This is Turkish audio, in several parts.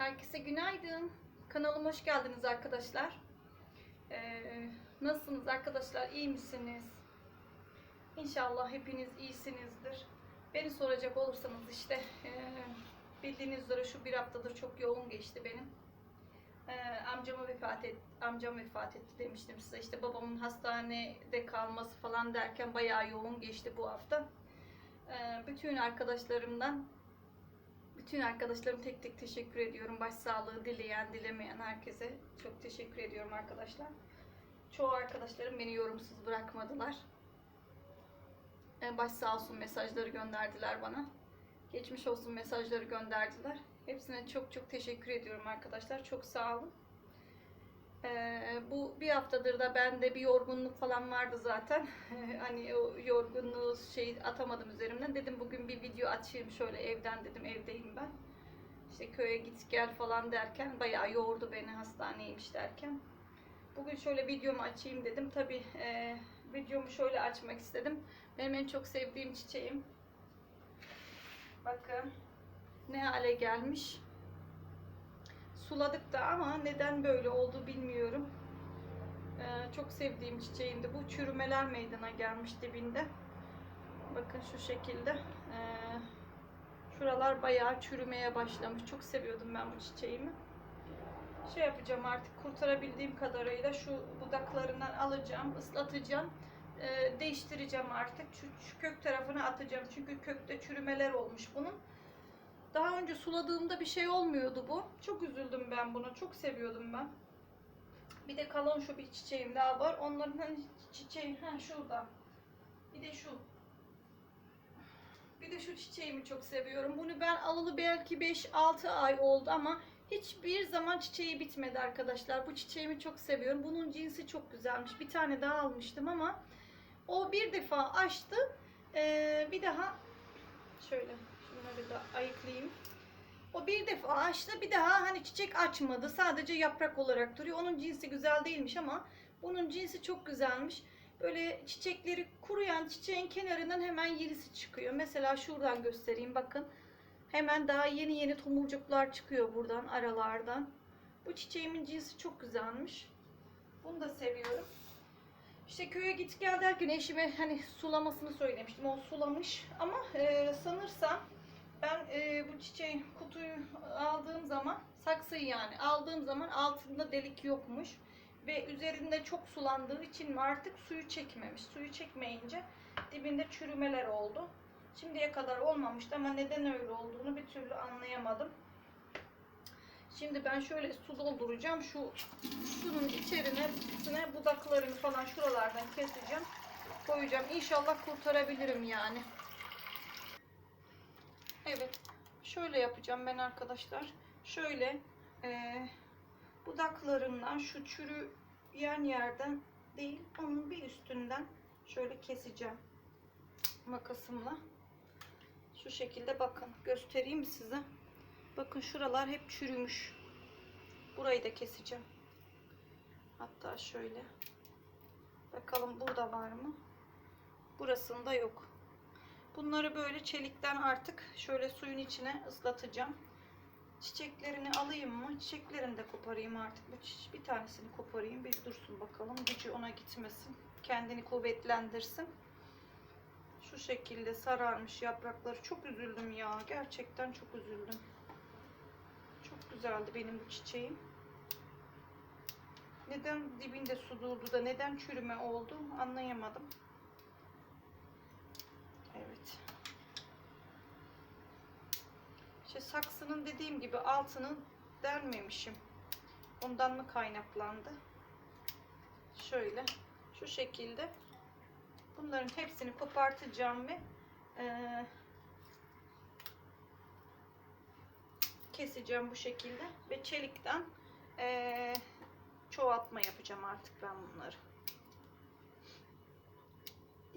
Herkese günaydın. Kanalıma hoş geldiniz arkadaşlar. Ee, nasılsınız arkadaşlar? İyi misiniz? İnşallah hepiniz iyisinizdir. Beni soracak olursanız işte e, bildiğiniz üzere şu bir haftadır çok yoğun geçti benim. Ee, amcama vefat et, amcam vefat etti demiştim size. İşte babamın hastanede kalması falan derken bayağı yoğun geçti bu hafta. Ee, bütün arkadaşlarımdan bütün arkadaşlarım tek tek teşekkür ediyorum. Başsağlığı dileyen, dilemeyen herkese çok teşekkür ediyorum arkadaşlar. Çoğu arkadaşlarım beni yorumsuz bırakmadılar. Ee, Baş sağ olsun mesajları gönderdiler bana. Geçmiş olsun mesajları gönderdiler. Hepsine çok çok teşekkür ediyorum arkadaşlar. Çok sağ olun. Ee, bu bir haftadır da bende bir yorgunluk falan vardı zaten. hani o yorgunluğu şey atamadım üzerimden. Dedim bugün bir video açayım şöyle evden dedim evdeyim ben. İşte köye git gel falan derken bayağı yordu beni hastaneymiş derken. Bugün şöyle videomu açayım dedim. Tabi videomu şöyle açmak istedim. Benim en çok sevdiğim çiçeğim. Bakın ne hale gelmiş. Suladık da ama neden böyle oldu bilmiyorum. Ee, çok sevdiğim çiçeğimdi. Bu çürümeler meydana gelmiş dibinde. Bakın şu şekilde. Ee, şuralar bayağı çürümeye başlamış. Çok seviyordum ben bu çiçeğimi. Şey yapacağım artık kurtarabildiğim kadarıyla şu budaklarından alacağım, ıslatacağım. Ee, değiştireceğim artık. Şu, şu kök tarafına atacağım. Çünkü kökte çürümeler olmuş bunun. Daha önce suladığımda bir şey olmuyordu bu. Çok üzüldüm ben buna. Çok seviyordum ben. Bir de kalon şu bir çiçeğim daha var. Onların hani çiçeği ha şurada. Bir de şu. Bir de şu çiçeğimi çok seviyorum. Bunu ben alalı belki 5-6 ay oldu ama hiçbir zaman çiçeği bitmedi arkadaşlar. Bu çiçeğimi çok seviyorum. Bunun cinsi çok güzelmiş. Bir tane daha almıştım ama o bir defa açtı. Ee, bir daha şöyle şunları da ayıklayayım. O bir defa açtı bir daha hani çiçek açmadı. Sadece yaprak olarak duruyor. Onun cinsi güzel değilmiş ama bunun cinsi çok güzelmiş. Böyle çiçekleri kuruyan çiçeğin kenarından hemen yenisi çıkıyor. Mesela şuradan göstereyim bakın. Hemen daha yeni yeni tomurcuklar çıkıyor buradan aralardan. Bu çiçeğimin cinsi çok güzelmiş. Bunu da seviyorum. İşte köye git gel derken eşime hani sulamasını söylemiştim. O sulamış ama e, sanırsam ben e, bu çiçeğin kutuyu aldığım zaman saksıyı yani aldığım zaman altında delik yokmuş ve üzerinde çok sulandığı için artık suyu çekmemiş. Suyu çekmeyince dibinde çürümeler oldu. Şimdiye kadar olmamıştı ama neden öyle olduğunu bir türlü anlayamadım. Şimdi ben şöyle su dolduracağım. Şu şunun içerine, içine budaklarını falan şuralardan keseceğim. Koyacağım. İnşallah kurtarabilirim yani. Evet. Şöyle yapacağım ben arkadaşlar. Şöyle e, budaklarından şu çürüyen yerden değil onun bir üstünden şöyle keseceğim makasımla. Şu şekilde bakın göstereyim size. Bakın şuralar hep çürümüş. Burayı da keseceğim. Hatta şöyle. Bakalım burada var mı? Burasında yok. Bunları böyle çelikten artık şöyle suyun içine ıslatacağım. Çiçeklerini alayım mı? Çiçeklerini de koparayım artık. Bu bir tanesini koparayım. Bir dursun bakalım. Gücü ona gitmesin. Kendini kuvvetlendirsin. Şu şekilde sararmış yaprakları. Çok üzüldüm ya. Gerçekten çok üzüldüm. Çok güzeldi benim bu çiçeğim. Neden dibinde su durdu da neden çürüme oldu anlayamadım. Evet. İşte saksının dediğim gibi altını delmemişim. Ondan mı kaynaklandı? Şöyle. Şu şekilde. Bunların hepsini kopartacağım ve e, keseceğim bu şekilde. Ve çelikten e, çoğaltma yapacağım artık ben bunları.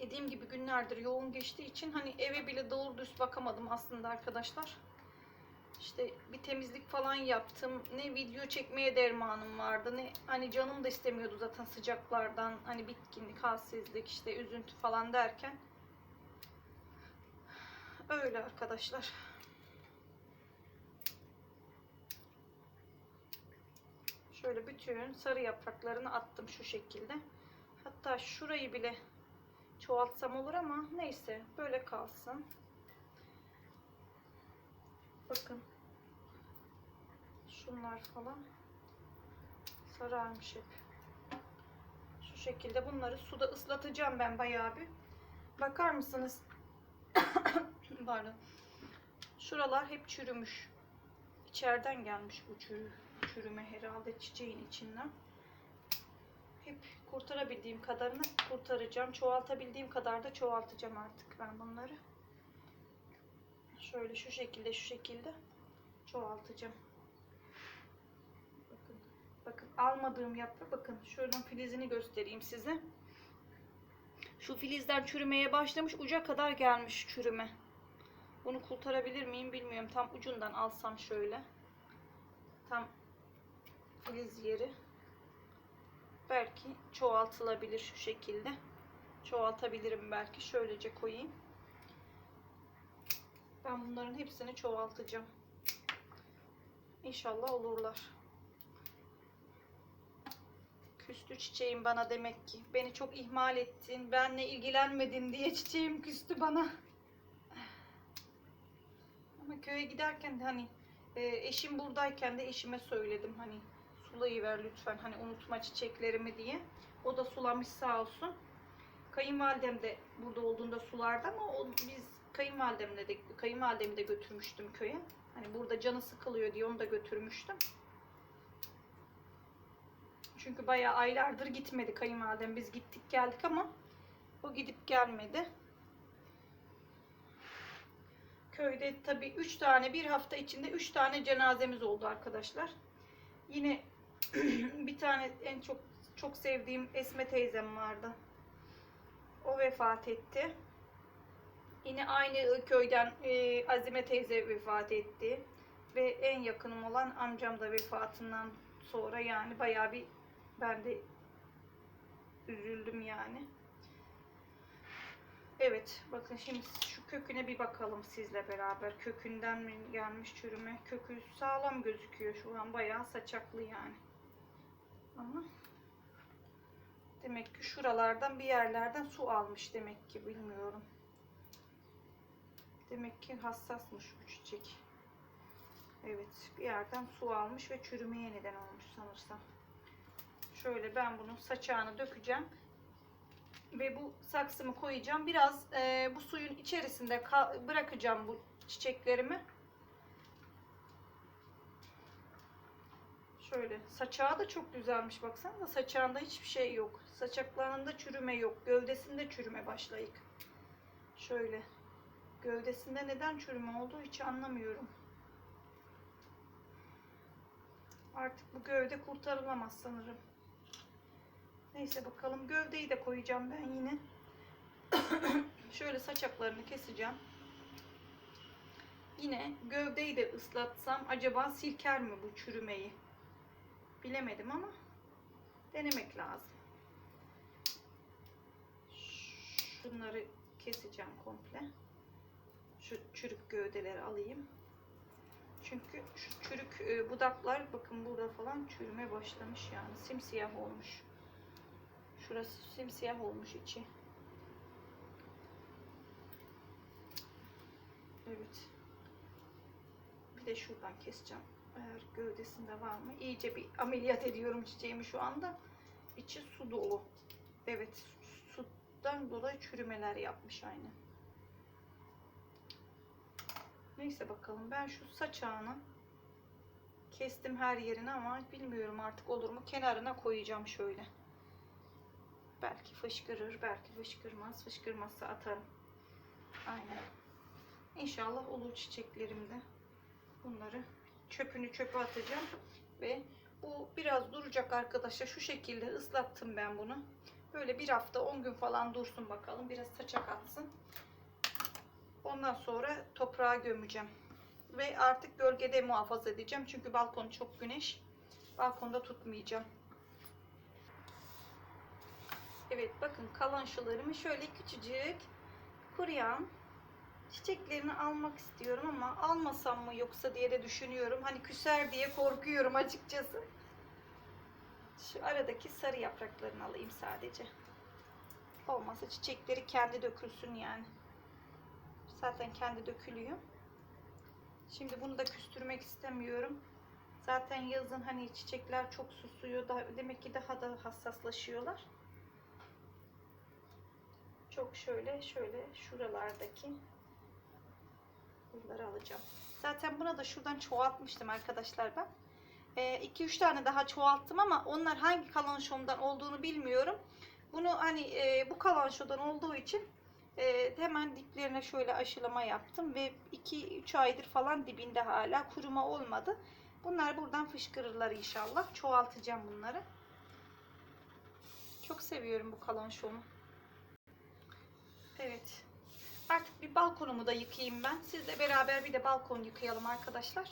Dediğim gibi günlerdir yoğun geçtiği için hani eve bile doğru düz bakamadım aslında arkadaşlar. İşte bir temizlik falan yaptım. Ne video çekmeye dermanım vardı. Ne hani canım da istemiyordu zaten sıcaklardan. Hani bitkinlik, halsizlik, işte üzüntü falan derken. Öyle arkadaşlar. Şöyle bütün sarı yapraklarını attım şu şekilde. Hatta şurayı bile çoğaltsam olur ama neyse böyle kalsın. Bakın. Şunlar falan sararmış hep. Şu şekilde bunları suda ıslatacağım ben bayağı bir. Bakar mısınız? Pardon. Şuralar hep çürümüş. İçeriden gelmiş bu çürü, çürüme herhalde çiçeğin içinden. Hep kurtarabildiğim kadarını kurtaracağım. Çoğaltabildiğim kadar da çoğaltacağım artık ben bunları. Şöyle şu şekilde şu şekilde çoğaltacağım. Bakın. Bakın almadığım yaprak bakın şuradan filizini göstereyim size. Şu filizler çürümeye başlamış uca kadar gelmiş çürüme. Bunu kurtarabilir miyim bilmiyorum. Tam ucundan alsam şöyle. Tam filiz yeri. Belki çoğaltılabilir şu şekilde. Çoğaltabilirim belki. Şöylece koyayım. Ben bunların hepsini çoğaltacağım. İnşallah olurlar. Küstü çiçeğim bana demek ki. Beni çok ihmal ettin. Benle ilgilenmedin diye çiçeğim küstü bana. Ama köye giderken de hani e, eşim buradayken de eşime söyledim hani sulayıver lütfen hani unutma çiçeklerimi diye. O da sulamış sağ olsun. Kayınvalidem de burada olduğunda sulardı ama o, biz kayınvalidemle de kayınvalidemi de götürmüştüm köye. Hani burada canı sıkılıyor diye onu da götürmüştüm. Çünkü bayağı aylardır gitmedi kayınvalidem. Biz gittik geldik ama o gidip gelmedi. Köyde tabii 3 tane bir hafta içinde 3 tane cenazemiz oldu arkadaşlar. Yine bir tane en çok çok sevdiğim Esme teyzem vardı. O vefat etti. Yine aynı köyden e, Azime teyze vefat etti. Ve en yakınım olan amcam da vefatından sonra yani bayağı bir ben de üzüldüm yani. Evet bakın şimdi şu köküne bir bakalım sizle beraber. Kökünden mi gelmiş çürüme? Kökü sağlam gözüküyor şu an bayağı saçaklı yani. Ama demek ki şuralardan bir yerlerden su almış demek ki bilmiyorum. Demek ki hassasmış bu çiçek. Evet bir yerden su almış ve çürümeye neden olmuş sanırsam. Şöyle ben bunun saçağını dökeceğim ve bu saksımı koyacağım. Biraz e, bu suyun içerisinde ka- bırakacağım bu çiçeklerimi. Şöyle saçağı da çok güzelmiş baksanıza saçağında hiçbir şey yok. Saçaklarında çürüme yok. Gövdesinde çürüme başlayık. Şöyle gövdesinde neden çürüme oldu hiç anlamıyorum. Artık bu gövde kurtarılamaz sanırım. Neyse bakalım gövdeyi de koyacağım ben yine. Şöyle saçaklarını keseceğim. Yine gövdeyi de ıslatsam acaba silker mi bu çürümeyi? Bilemedim ama denemek lazım. Şunları keseceğim komple. Şu çürük gövdeleri alayım. Çünkü şu çürük e, budaklar bakın burada falan çürüme başlamış yani simsiyah olmuş. Şurası simsiyah olmuş içi. Evet. Bir de şuradan keseceğim. Eğer gövdesinde var mı? İyice bir ameliyat ediyorum çiçeğimi şu anda. İçi su dolu. Evet. Sudan dolayı çürümeler yapmış aynı. Neyse bakalım. Ben şu saçağını kestim her yerini ama bilmiyorum artık olur mu. Kenarına koyacağım şöyle. Belki fışkırır, belki fışkırmaz. Fışkırmazsa atarım. Aynen. İnşallah olur çiçeklerimde. Bunları çöpünü çöpe atacağım. Ve bu biraz duracak arkadaşlar. Şu şekilde ıslattım ben bunu. Böyle bir hafta 10 gün falan dursun bakalım. Biraz saçak atsın. Ondan sonra toprağa gömeceğim. Ve artık gölgede muhafaza edeceğim. Çünkü balkon çok güneş. Balkonda tutmayacağım. Evet bakın kalanşalarımı şöyle küçücük kuruyan çiçeklerini almak istiyorum ama almasam mı yoksa diye de düşünüyorum. Hani küser diye korkuyorum açıkçası. Şu aradaki sarı yapraklarını alayım sadece. Olmazsa çiçekleri kendi dökülsün yani. Zaten kendi dökülüyor. Şimdi bunu da küstürmek istemiyorum. Zaten yazın hani çiçekler çok susuyor. Daha, demek ki daha da hassaslaşıyorlar. Çok şöyle şöyle şuralardaki bunları alacağım. Zaten buna da şuradan çoğaltmıştım arkadaşlar ben. 2-3 tane daha çoğalttım ama onlar hangi kalanşomdan olduğunu bilmiyorum. Bunu hani e, bu kalanşodan olduğu için e, hemen diplerine şöyle aşılama yaptım ve 2-3 aydır falan dibinde hala kuruma olmadı. Bunlar buradan fışkırırlar inşallah. Çoğaltacağım bunları. Çok seviyorum bu kalanşomu. Evet. Artık bir balkonumu da yıkayayım ben. Sizle beraber bir de balkon yıkayalım arkadaşlar.